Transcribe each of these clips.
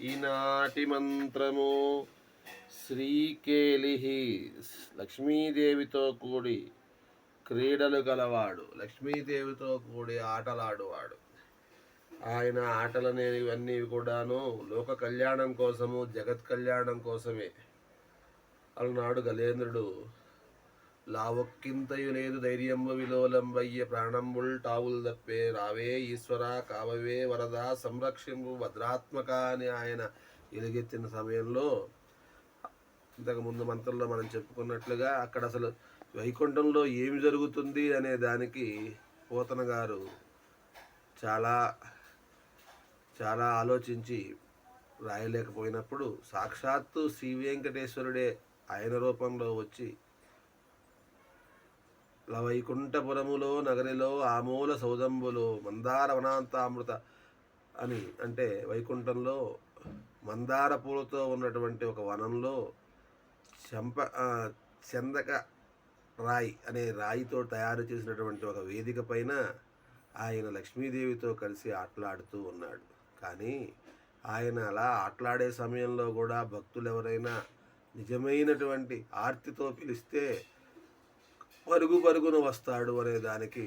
ఈనాటి మంత్రము శ్రీకేలి లక్ష్మీదేవితో కూడి క్రీడలు గలవాడు. లక్ష్మీదేవితో కూడి ఆటలాడువాడు. ఆయన ఆటలనేవన్నీ కూడాను లోక కళ్యాణం కోసము జగత్ కళ్యాణం కోసమే. అలనాడు గలేంద్రుడు లావొక్కింతయు లేదు ధైర్యంబు విలోలంబయ్య ప్రాణంబుల్ టావుల్ తప్పే రావే ఈశ్వర కావవే వరద సంరక్షింపు భద్రాత్మక అని ఆయన ఎలుగెత్తిన సమయంలో ఇంతకుముందు మంత్రంలో మనం చెప్పుకున్నట్లుగా అక్కడ అసలు వైకుంఠంలో ఏమి జరుగుతుంది అనే దానికి పోతన గారు చాలా చాలా ఆలోచించి రాయలేకపోయినప్పుడు సాక్షాత్తు శ్రీ వెంకటేశ్వరుడే ఆయన రూపంలో వచ్చి లవైకుంఠపురములో నగరిలో ఆమూల సౌదంబులు మందార వనాంతామృత అని అంటే వైకుంఠంలో మందార పూలతో ఉన్నటువంటి ఒక వనంలో చెంప చందక రాయి అనే రాయితో తయారు చేసినటువంటి ఒక వేదిక పైన ఆయన లక్ష్మీదేవితో కలిసి ఆటలాడుతూ ఉన్నాడు. కానీ ఆయన అలా ఆటలాడే సమయంలో కూడా భక్తులు ఎవరైనా నిజమైనటువంటి ఆర్తితో పిలిస్తే పరుగు పరుగున వస్తాడు అనే దానికి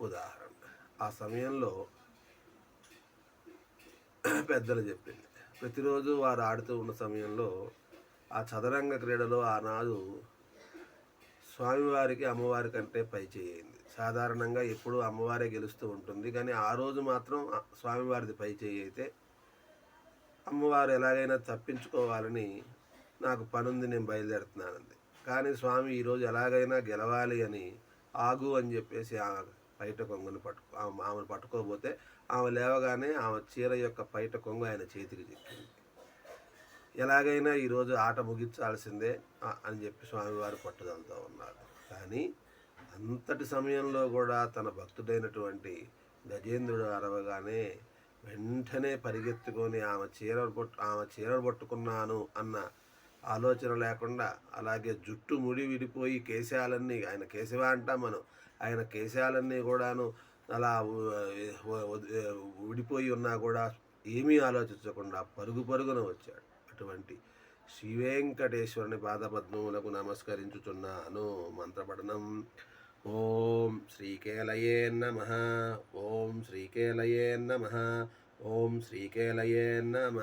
ఉదాహరణ. ఆ సమయంలో పెద్దలు చెప్పింది. ప్రతిరోజు వారు ఆడుతూ ఉన్న సమయంలో ఆ చదరంగ క్రీడలో ఆనాడు స్వామివారికి అమ్మవారి కంటే పై చేయింది. సాధారణంగా ఎప్పుడూ అమ్మవారే గెలుస్తూ ఉంటుంది. కానీ ఆ రోజు మాత్రం స్వామివారిది పై చేయి అయితే అమ్మవారు ఎలాగైనా తప్పించుకోవాలని నాకు పనుంది నేను బయలుదేరుతున్నానంది. కానీ స్వామి ఈరోజు ఎలాగైనా గెలవాలి అని ఆగు అని చెప్పేసి ఆమె పైట కొంగుని పట్టుకు ఆమె ఆమెను పట్టుకోబోతే ఆమె లేవగానే ఆమె చీర యొక్క పైట కొంగు ఆయన చేతికి చిక్కింది. ఎలాగైనా ఈరోజు ఆట ముగించాల్సిందే అని చెప్పి స్వామివారు పట్టుదలతో ఉన్నారు. కానీ అంతటి సమయంలో కూడా తన భక్తుడైనటువంటి గజేంద్రుడు అరవగానే వెంటనే పరిగెత్తుకొని ఆమె చీర పట్టు ఆమె చీర పట్టుకున్నాను అన్న ఆలోచన లేకుండా అలాగే జుట్టు ముడి విడిపోయి కేశాలన్నీ ఆయన కేశవ అంటాం మనం ఆయన కేశాలన్నీ కూడాను అలా విడిపోయి ఉన్నా కూడా ఏమీ ఆలోచించకుండా పరుగు పరుగున వచ్చాడు. అటువంటి శ్రీవేంకటేశ్వరుని పాదపద్మములకు నమస్కరించుచున్నాను. మంత్రపఠనం. ఓం శ్రీకేలయే నమ. ఓం శ్రీకేలయే నమ. ఓం శ్రీకేలయే నమ.